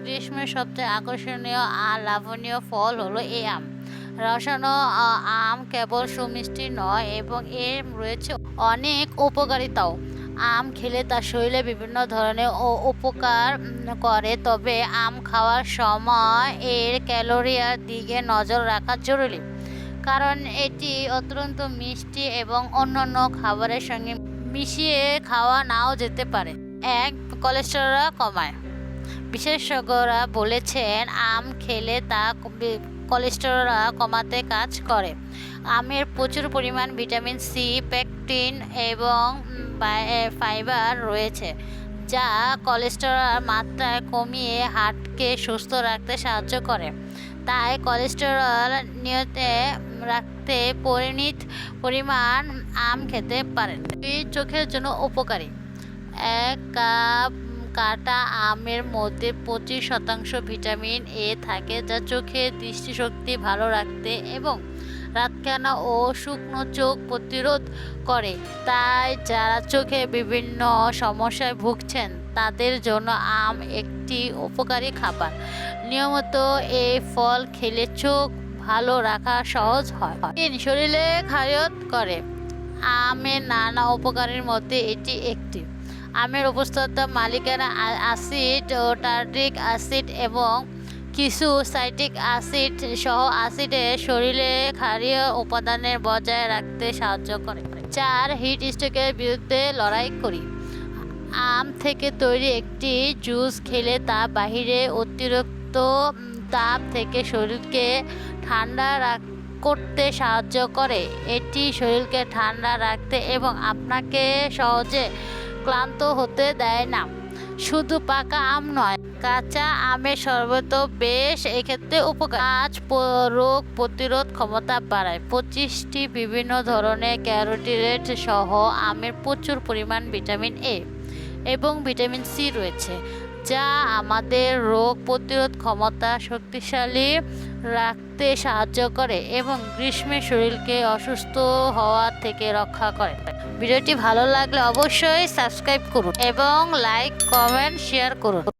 গ্রীষ্মের সবচেয়ে আকর্ষণীয় আর লাভনীয় ফল হলো এই আম। রসালো আ- আম কেবল সুমিষ্টি নয় এবং এর রয়েছে অনেক উপকারিতাও। আম খেলে তার শরীরে বিভিন্ন ধরনের উপকার করে, তবে আম খাওয়ার সময় এর ক্যালোরিয়ার দিকে নজর রাখা জরুরি। কারণ এটি অত্যন্ত মিষ্টি এবং অন্যান্য খাবারের সঙ্গে মিশিয়ে খাওয়া নাও যেতে পারে। এক, কোলেস্টেরল কমায়। বিশেষজ্ঞরা বলেছেন, আম খেলে তা কোলেস্টেরল কমাতে কাজ করে। আমের প্রচুর পরিমাণ ভিটামিন সি, পেকটিন এবং ফাইবার রয়েছে, যা কোলেস্টেরল মাত্রা কমিয়ে হার্টকে সুস্থ রাখতে সাহায্য করে। তাই কোলেস্টেরল নিয়তে রাখতে পরিমিত পরিমাণ আম খেতে পারেন। চোখের জন্য উপকারী। এক কাপ কাটা আমের মধ্যে পঁচিশ শতাংশ ভিটামিন এ থাকে যা চোখের দৃষ্টিশক্তি ভালো রাখতে এবং রাতকানা ও শুকনো চোখ প্রতিরোধ করে। তাই যারা চোখে বিভিন্ন সমস্যায় ভুগছেন, তাদের জন্য আম একটি উপকারী খাবার। নিয়মিত এই ফল খেলে চোখ ভালো রাখা সহজ হয়। তিন, শরীরে খায়ত করে। আমের নানা উপকারের মধ্যে এটি একটি। আমের উপস্থিত মালিকানা অ্যাসিড ও টার্টিক অ্যাসিড এবং কিছু সাইট্রিক অ্যাসিড সহ অ্যাসিডে শরীরে ক্ষারীয় উপাদানের বজায় রাখতে সাহায্য করে। চার হিট স্ট্রোকের বিরুদ্ধে লড়াই করি। আম থেকে তৈরি একটি জুস খেলে তা বাহিরে অতিরিক্ত তাপ থেকে শরীরকে ঠান্ডা রাখ, করতে সাহায্য করে। এটি শরীরকে ঠান্ডা রাখতে এবং আপনাকে সহজে ক্লান্ত হতে দেয় না। শুধু পাকা আম নয়, কাঁচা আমের শরবত বেশ এক্ষেত্রে উপকার। আজ রোগ প্রতিরোধ ক্ষমতা বাড়ায়। পঁচিশটি বিভিন্ন ধরনের ক্যারোটিরেট সহ আমের প্রচুর পরিমাণ ভিটামিন এ এবং ভিটামিন সি রয়েছে, যা আমাদের রোগ প্রতিরোধ ক্ষমতা শক্তিশালী রাখতে সাহায্য করে এবং গ্রীষ্মে শরীরকে অসুস্থ হওয়া থেকে রক্ষা করে। ভিডিওটি ভালো লাগলে অবশ্যই সাবস্ক্রাইব করুন এবং লাইক কমেন্ট শেয়ার করুন।